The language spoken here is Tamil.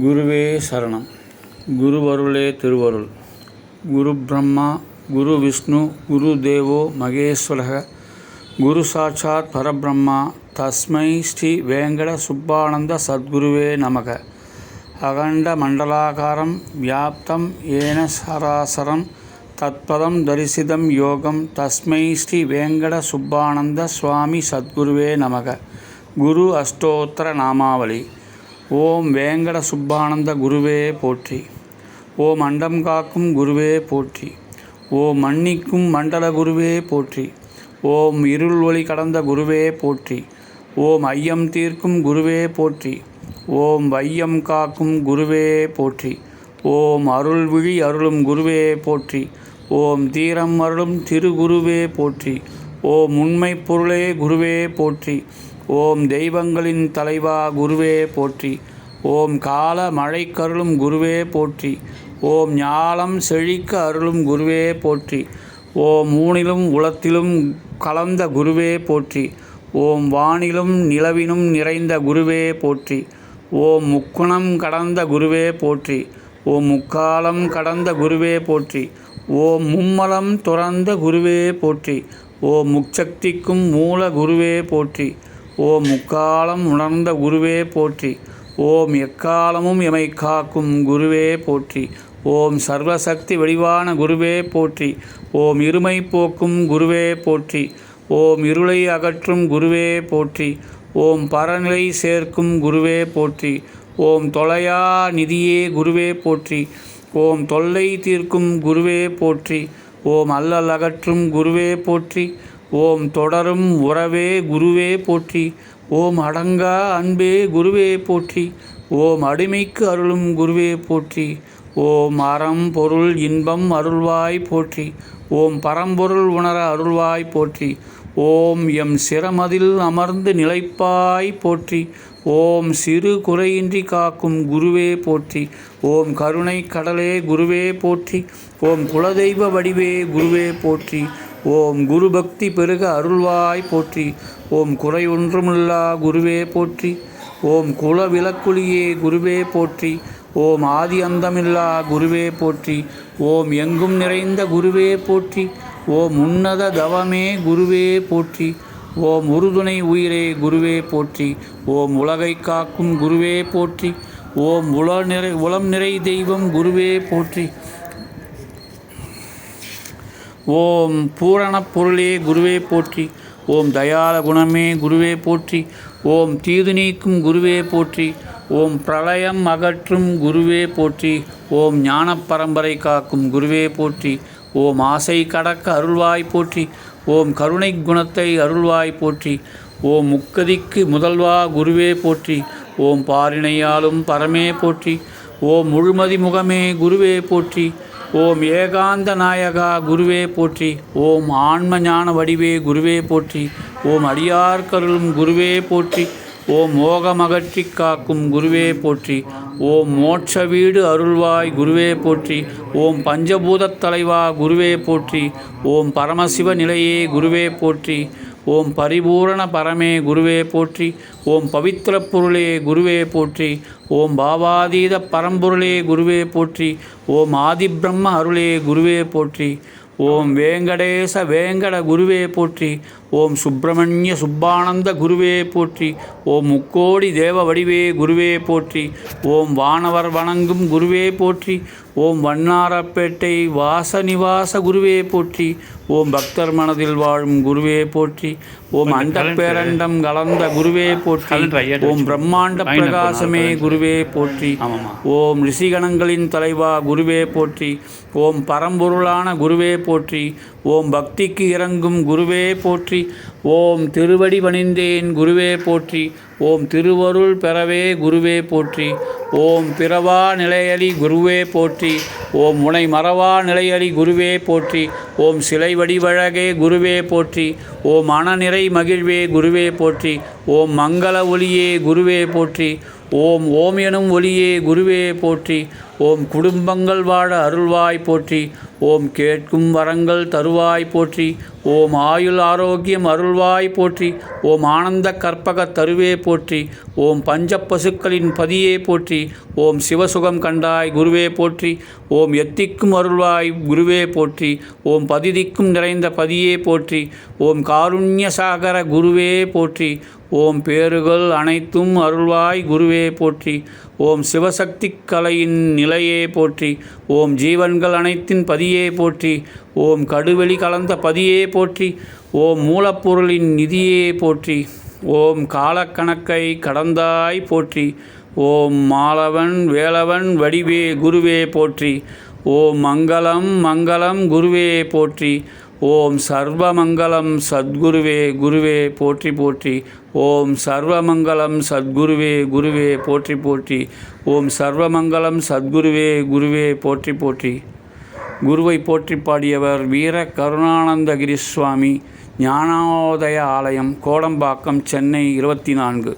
குருவே சரணம். குருவருளே திருவருள். குரு பிரம்மா குரு விஷ்ணு குரு தேவோ மகேஸ்வரக. குரு சாட்சாத் பரபிரம்மா தஸ்மை ஸ்ரீ வேங்கட சுப்பானந்த சத்குருவே நமக. அகண்ட மண்டலாகாரம் வியாப்தம் ஏன சராசரம். தத்பதம் தரிசிதம் யோகம். தஸ்மை ஸ்ரீ வேங்கட சுப்பானந்த சுவாமி சத்குருவே நமக. குரு அஷ்டோத்தர நாமாவளி. ஓம் வேங்கட சுப்பானந்த குருவே போற்றி. ஓம் அண்டம் காக்கும் குருவே போற்றி. ஓம் மன்னிக்கும் மண்டல குருவே போற்றி. ஓம் இருள் ஒளி கடந்த குருவே போற்றி. ஓம் ஐயம் தீர்க்கும் குருவே போற்றி. ஓம் வையம் காக்கும் குருவே போற்றி. ஓம் அருள் விழி அருளும் குருவே போற்றி. ஓம் தீரம் அருளும் திருகுருவே போற்றி. ஓம் உண்மை பொருளே குருவே போற்றி. ஓம் தெய்வங்களின் தலைவா குருவே போற்றி. ஓம் கால மழை கருளும் குருவே போற்றி. ஓம் ஞாலம் செழிக்க அருளும் குருவே போற்றி. ஓம் ஊனிலும் உளத்திலும் கலந்த குருவே போற்றி. ஓம் வானிலும் நிலவினும் நிறைந்த குருவே போற்றி. ஓம் முக்குணம் கடந்த குருவே போற்றி. ஓம் முக்காலம் கடந்த குருவே போற்றி. ஓம் மும்மலம் துறந்த குருவே போற்றி. ஓம் முக்சக்திக்கும் மூல குருவே போற்றி. ஓம் முக்காலம் உணர்ந்த குருவே போற்றி. ஓம் எக்காலமும் எமை காக்கும் குருவே போற்றி. ஓம் சர்வசக்தி வடிவான குருவே போற்றி. ஓம் இருமை போக்கும் குருவே போற்றி. ஓம் இருளை அகற்றும் குருவே போற்றி. ஓம் பரநிலை சேர்க்கும் குருவே போற்றி. ஓம் தொலையா நிதியே குருவே போற்றி. ஓம் தொல்லை தீர்க்கும் குருவே போற்றி. ஓம் அல்லல் அகற்றும் குருவே போற்றி. ஓம் தொடரும் உறவே குருவே போற்றி. ஓம் அடங்கா அன்பே குருவே போற்றி. ஓம் அடிமைக்கு அருளும் குருவே போற்றி. ஓம் அறம் பொருள் இன்பம் அருள்வாய் போற்றி. ஓம் பரம்பொருள் உணர அருள்வாய் போற்றி. ஓம் எம் சிரமதில் அமர்ந்து நிலைப்பாய் போற்றி. ஓம் சிறு குறையின்றி காக்கும் குருவே போற்றி. ஓம் கருணை கடலே குருவே போற்றி. ஓம் குலதெய்வ வடிவே குருவே போற்றி. ஓம் குரு பக்தி பெருக அருள்வாய் போற்றி. ஓம் குறை ஒன்றுமில்லா குருவே போற்றி. ஓம் குல விளக்குலியே குருவே போற்றி. ஓம் ஆதி அந்தமில்லா குருவே போற்றி. ஓம் எங்கும் நிறைந்த குருவே போற்றி. ஓம் உன்னத தவமே குருவே போற்றி. ஓம் உறுதுணை உயிரே குருவே போற்றி. ஓம் உலகை காக்கும் குருவே போற்றி. ஓம் உல நிறை உளம் நிறை தெய்வம் குருவே போற்றி. ஓம் பூரண பொருளே குருவே போற்றி. ஓம் தயால குணமே குருவே போற்றி. ஓம் தீது நீக்கும் குருவே போற்றி. ஓம் பிரளயம் அகற்றும் குருவே போற்றி. ஓம் ஞான பரம்பரை காக்கும் குருவே போற்றி. ஓம் ஆசை கடக்க அருள்வாய் போற்றி. ஓம் கருணை குணத்தை அருள்வாய் போற்றி. ஓம் முக்கதிக்கு முதல்வா குருவே போற்றி. ஓம் பாரிணையாலும் பரமே போற்றி. ஓம் முழுமதி முகமே குருவே போற்றி. ஓம் ஏகாந்த நாயகா குருவே போற்றி. ஓம் ஆன்ம ஞான வடிவே குருவே போற்றி. ஓம் அடியார்கருளும் குருவே போற்றி. ஓம் மோகமகற்றி காக்கும் குருவே போற்றி. ஓம் மோட்ச வீடு அருள்வாய் குருவே போற்றி. ஓம் பஞ்சபூதத் தலைவா குருவே போற்றி. ஓம் பரமசிவ நிலையே குருவே போற்றி. ஓம் பரிபூரண பரமே குருவே போற்றி. ஓம் பவித்திர பொருளே குருவே போற்றி. ஓம் பாவாதீத பரம்பொருளே குருவே போற்றி. ஓம் ஆதிபிரம்ம அருளே குருவே போற்றி. ஓம் வேங்கடேச வேங்கட குருவே போற்றி. ஓம் சுப்பிரமணிய சுப்பானந்த குருவே போற்றி. ஓம் முக்கோடி தேவ வடிவே குருவே போற்றி. ஓம் வானவர் வணங்கும் குருவே போற்றி. ஓம் வண்ணாரப்பேட்டை வாசநிவாச குருவே போற்றி. ஓம் பக்தர் மனதில் வாழும் குருவே போற்றி. ஓம் அண்டப்பேரண்டம் கலந்த குருவே போற்றி. ஓம் பிரம்மாண்ட பிரகாசமே குருவே போற்றி. ஓம் ரிஷிகணங்களின் தலைவா குருவே போற்றி. ஓம் பரம்பொருளான குருவே போற்றி. ஓம் பக்திக்கு இறங்கும் குருவே போற்றி. ஓம் திருவடி பணிந்தேன் குருவே போற்றி. ஓம் திருவருள் பெறவே குருவே போற்றி. ஓம் பிறவா நிலையலி குருவே போற்றி. ஓம் முனை மறவா நிலையலி குருவே போற்றி. ஓம் சிலை வடிவழகே குருவே போற்றி. ஓம் மனநிறை மகிழ்வே குருவே போற்றி. ஓம் மங்கள ஒளியே குருவே போற்றி. ஓம் ஓம் எனும் ஒளியே குருவே போற்றி ஓம் குடும்பங்கள் வாழ அருள்வாய் போற்றி ஓம் கேட்கும் வரங்கள் தருவாய் போற்றி ஓம் ஆயுள் ஆரோக்கியம் அருள்வாய் போற்றி ஓம் ஆனந்த கற்பக தருவே போற்றி ஓம் பஞ்ச பசுக்களின் பதியே போற்றி ஓம் சிவசுகம் கண்டாய் குருவே போற்றி ஓம் எத்திக்கும் அருள்வாய் குருவே போற்றி ஓம் பதிதிக்கும் நிறைந்த பதியே போற்றி ஓம் காருண்ய சாகர குருவே போற்றி ஓம் பேறுகள் அனைத்தும் அருள்வாய் குருவே போற்றி. ஓம் சிவசக்தி கலையின் நிலையே போற்றி. ஓம் ஜீவன்கள் அனைத்தின் பதியே போற்றி. ஓம் கடுவெளி கலந்த பதியே போற்றி. ஓம் மூலப்பொருளின் நிதியே போற்றி. ஓம் காலக்கணக்கை கடந்தாய் போற்றி. ஓம் மாலவன் வேலவன் வடிவே குருவே போற்றி. ஓம் மங்களம் மங்களம் குருவே போற்றி. ஓம் சர்வமங்கலம் சத்குருவே குருவே போற்றி போற்றி. ஓம் சர்வமங்கலம் சத்குருவே குருவே போற்றி போற்றி. ஓம் சர்வமங்கலம் சத்குருவே குருவே போற்றி போற்றி. குருவை போற்றி பாடியவர் வீர கருணானந்தகிரி சுவாமி ஞானோதய ஆலயம் கோடம்பாக்கம் சென்னை இருபத்தி நான்கு.